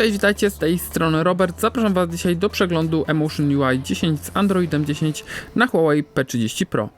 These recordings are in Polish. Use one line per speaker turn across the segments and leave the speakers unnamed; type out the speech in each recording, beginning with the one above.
Cześć, witajcie z tej strony Robert. Zapraszam Was dzisiaj do przeglądu Emotion UI 10 z Androidem 10 na Huawei P30 Pro.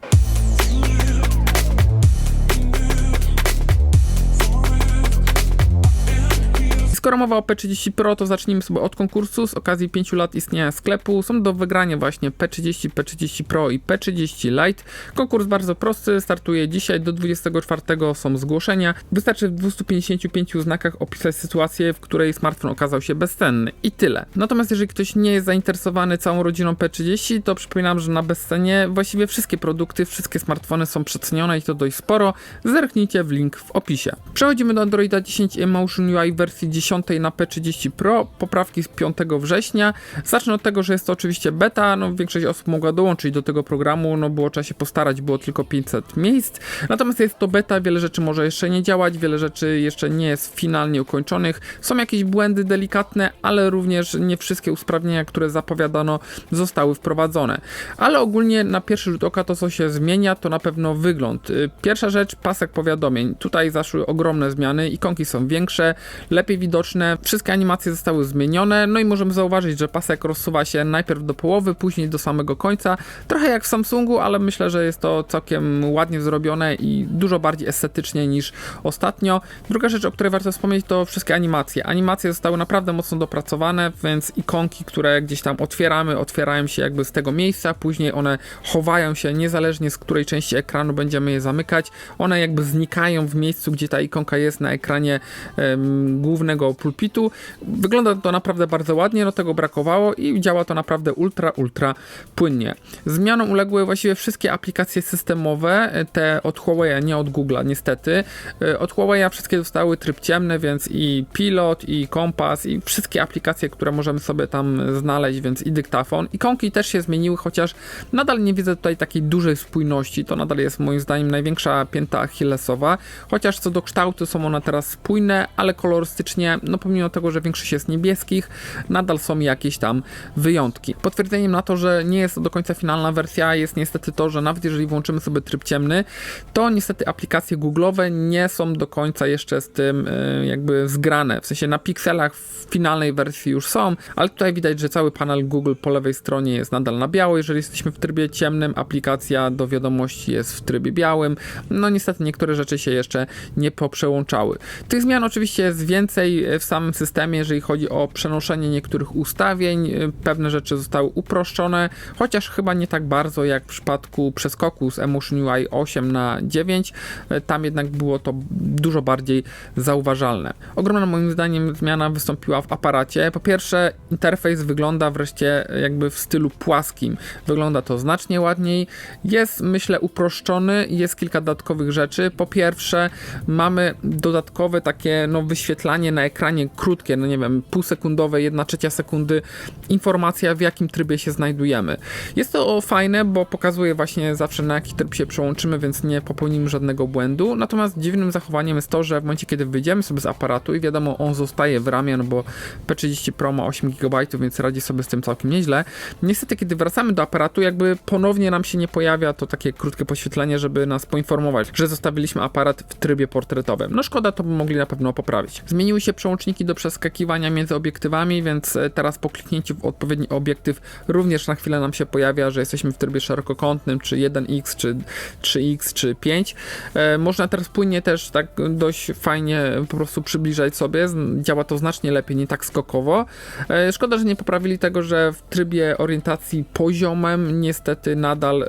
Skoro mowa o P30 Pro, to zacznijmy sobie od konkursu. Z okazji 5 lat istnienia sklepu są do wygrania właśnie P30, P30 Pro i P30 Lite. Konkurs bardzo prosty, startuje dzisiaj do 24 są zgłoszenia. Wystarczy w 255 znakach opisać sytuację, w której smartfon okazał się bezcenny. I tyle. Natomiast jeżeli ktoś nie jest zainteresowany całą rodziną P30, to przypominam, że na bezcenie właściwie wszystkie produkty, wszystkie smartfony są przecenione i to dość sporo. Zerknijcie w link w opisie. Przechodzimy do Androida 10 Emotion UI wersji 10 na P30 Pro, poprawki z 5 września. Zacznę od tego, że jest to oczywiście beta, no większość osób mogła dołączyć do tego programu, no było trzeba się postarać, było tylko 500 miejsc. Natomiast jest to beta, wiele rzeczy może jeszcze nie działać, wiele rzeczy jeszcze nie jest finalnie ukończonych. Są jakieś błędy delikatne, ale również nie wszystkie usprawnienia, które zapowiadano, zostały wprowadzone. Ale ogólnie na pierwszy rzut oka to, co się zmienia, to na pewno wygląd. Y, Pierwsza rzecz, pasek powiadomień. Tutaj zaszły ogromne zmiany, ikonki są większe, lepiej widoczne, wszystkie animacje zostały zmienione, no i możemy zauważyć, że pasek rozsuwa się najpierw do połowy, później do samego końca. Trochę jak w Samsungu, ale myślę, że jest to całkiem ładnie zrobione i dużo bardziej estetycznie niż ostatnio. Druga rzecz, o której warto wspomnieć, to wszystkie animacje. Animacje zostały naprawdę mocno dopracowane, więc ikonki, które gdzieś tam otwieramy, otwierają się jakby z tego miejsca, później one chowają się niezależnie z której części ekranu będziemy je zamykać. One jakby znikają w miejscu, gdzie ta ikonka jest na ekranie em, głównego pulpitu. Wygląda to naprawdę bardzo ładnie, no tego brakowało i działa to naprawdę ultra, ultra płynnie. Zmianom uległy właściwie wszystkie aplikacje systemowe, te od Huawei, nie od Google'a niestety. E, Od Huawei wszystkie dostały tryb ciemny, więc i pilot, i kompas, i wszystkie aplikacje, które możemy sobie tam znaleźć, więc i dyktafon. Ikonki też się zmieniły, chociaż nadal nie widzę tutaj takiej dużej spójności. To nadal jest moim zdaniem największa pięta achillesowa, chociaż co do kształtu są one teraz spójne, ale kolorystycznie, no pomimo tego, że większość jest niebieskich, nadal są jakieś tam wyjątki. Potwierdzeniem na to, że nie jest to do końca finalna wersja jest niestety to, że nawet jeżeli włączymy sobie tryb ciemny, to niestety aplikacje Google'owe nie są do końca jeszcze z tym y, jakby zgrane. W sensie na pikselach w finalnej wersji już są, ale tutaj widać, że cały panel Google po lewej stronie jest nadal na biało. Jeżeli jesteśmy w trybie ciemnym, aplikacja do wiadomości jest w trybie białym. No niestety niektóre rzeczy się jeszcze nie poprzełączały. Tych zmian oczywiście jest więcej w samym systemie, jeżeli chodzi o przenoszenie niektórych ustawień. Y, Pewne rzeczy zostały uproszczone, chociaż chyba nie tak bardzo jak w przypadku przeskoku z Emotion UI 8 na 9. Y, Tam jednak było to dużo bardziej zauważalne. Ogromna moim zdaniem zmiana wystąpiła w aparacie. Po pierwsze, interfejs wygląda wreszcie jakby w stylu płaskim. Wygląda to znacznie ładniej. Jest, myślę, uproszczony. Jest kilka dodatkowych rzeczy. Po pierwsze, mamy dodatkowe takie no, wyświetlanie na ekranie krótkie, no nie wiem, półsekundowe, jedna trzecia sekundy, informacja w jakim trybie się znajdujemy. Jest to fajne, bo pokazuje właśnie zawsze na jaki tryb się przełączymy, więc nie popełnimy żadnego błędu. Natomiast dziwnym zachowaniem jest to, że w momencie, kiedy wyjdziemy sobie z aparatu i wiadomo, on zostaje w ramie, no bo P30 Pro ma 8 GB, więc radzi sobie z tym całkiem nieźle. Niestety, kiedy wracamy do aparatu, jakby ponownie nam się nie pojawia to takie krótkie podświetlenie, żeby nas poinformować, że zostawiliśmy aparat w trybie portretowym. No szkoda, to by mogli na pewno poprawić. Zmieniły się przełączniki do przeskakiwania między obiektywami, więc e, teraz po kliknięciu w odpowiedni obiektyw również na chwilę nam się pojawia, że jesteśmy w trybie szerokokątnym, czy 1x, czy 3x, czy 5. E, można teraz płynnie też tak dość fajnie po prostu przybliżać sobie. Działa to znacznie lepiej, nie tak skokowo. E, szkoda, że nie poprawili tego, że w trybie orientacji poziomem niestety nadal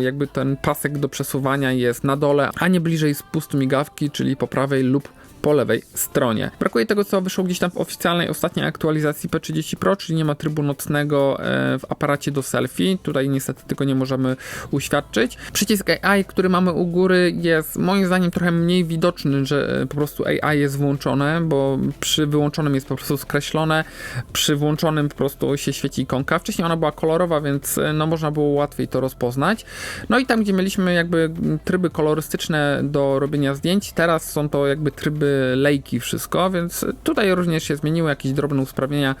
jakby ten pasek do przesuwania jest na dole, a nie bliżej spustu migawki, czyli po prawej lub po lewej stronie. Brakuje tego, co wyszło gdzieś tam w oficjalnej ostatniej aktualizacji P30 Pro, czyli nie ma trybu nocnego e, w aparacie do selfie. Tutaj niestety tego nie możemy uświadczyć. Przycisk AI, który mamy u góry, jest moim zdaniem trochę mniej widoczny, że e, po prostu AI jest włączone, bo przy wyłączonym jest po prostu skreślone, przy włączonym po prostu się świeci ikonka. Wcześniej ona była kolorowa, więc e, no można było łatwiej to rozpoznać. No i tam, gdzie mieliśmy jakby tryby kolorystyczne do robienia zdjęć, teraz są to jakby tryby lejki wszystko, więc tutaj również się zmieniły jakieś drobne usprawnienia,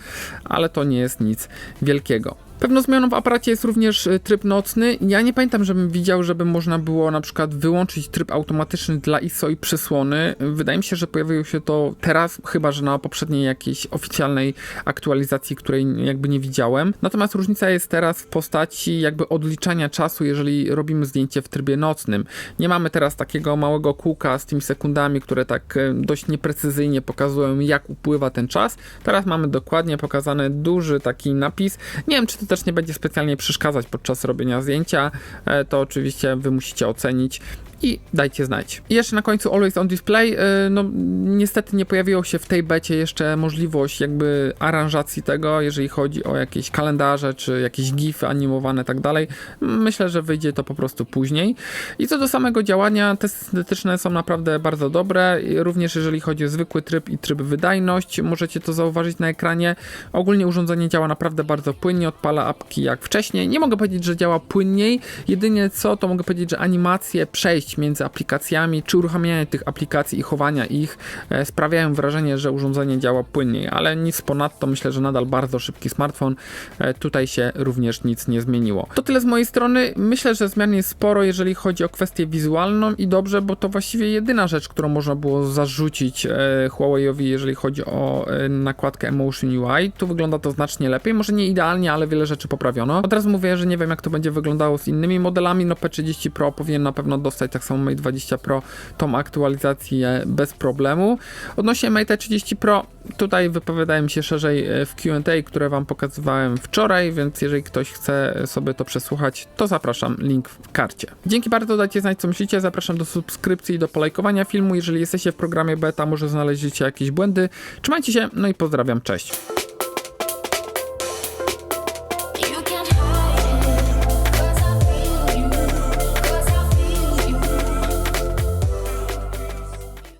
ale to nie jest nic wielkiego. Pewną zmianą w aparacie jest również y, tryb nocny. Ja nie pamiętam, żebym widział, żeby można było na przykład wyłączyć tryb automatyczny dla ISO i przysłony. Wydaje mi się, że pojawiło się to teraz, chyba że na poprzedniej jakiejś oficjalnej aktualizacji, której jakby nie widziałem. Natomiast różnica jest teraz w postaci jakby odliczania czasu, jeżeli robimy zdjęcie w trybie nocnym. Nie mamy teraz takiego małego kółka z tymi sekundami, które tak e, dość nieprecyzyjnie pokazują, jak upływa ten czas. Teraz mamy dokładnie pokazany duży taki napis. Nie wiem, czy to też nie będzie specjalnie przeszkadzać podczas robienia zdjęcia. E, To oczywiście wy musicie ocenić i dajcie znać. I jeszcze na końcu Always on Display. y, No, niestety nie pojawiło się w tej becie jeszcze możliwość jakby aranżacji tego, jeżeli chodzi o jakieś kalendarze czy jakieś gify animowane tak dalej. Myślę, że wyjdzie to po prostu później. I co do samego działania, testy syntetyczne są naprawdę bardzo dobre. Również jeżeli chodzi o zwykły tryb i tryb wydajność, możecie to zauważyć na ekranie. Ogólnie urządzenie działa naprawdę bardzo płynnie, odpala apki jak wcześniej. Nie mogę powiedzieć, że działa płynniej. Jedynie co, to mogę powiedzieć, że animacje przejść między aplikacjami, czy uruchamianie tych aplikacji i chowania ich e, sprawiają wrażenie, że urządzenie działa płynniej, ale nic ponadto myślę, że nadal bardzo szybki smartfon. E, Tutaj się również nic nie zmieniło. To tyle z mojej strony. Myślę, że zmian jest sporo, jeżeli chodzi o kwestię wizualną i dobrze, bo to właściwie jedyna rzecz, którą można było zarzucić e, Huawei'owi, jeżeli chodzi o nakładkę Emotion UI. Tu wygląda to znacznie lepiej, może nie idealnie, ale wiele rzeczy poprawiono. Od razu mówię, że nie wiem jak to będzie wyglądało z innymi modelami, no P30 Pro powinien na pewno dostać tak samo Mate 20 Pro tą aktualizację bez problemu. Odnośnie Mate 30 Pro, tutaj wypowiadałem się szerzej e, w Q&A, które wam pokazywałem wczoraj, więc jeżeli ktoś chce sobie to przesłuchać, to zapraszam, link w karcie. Dzięki bardzo, dajcie znać co myślicie, zapraszam do subskrypcji i do polajkowania filmu. Jeżeli jesteście w programie beta, może znaleźliście jakieś błędy. Trzymajcie się, no i pozdrawiam, cześć.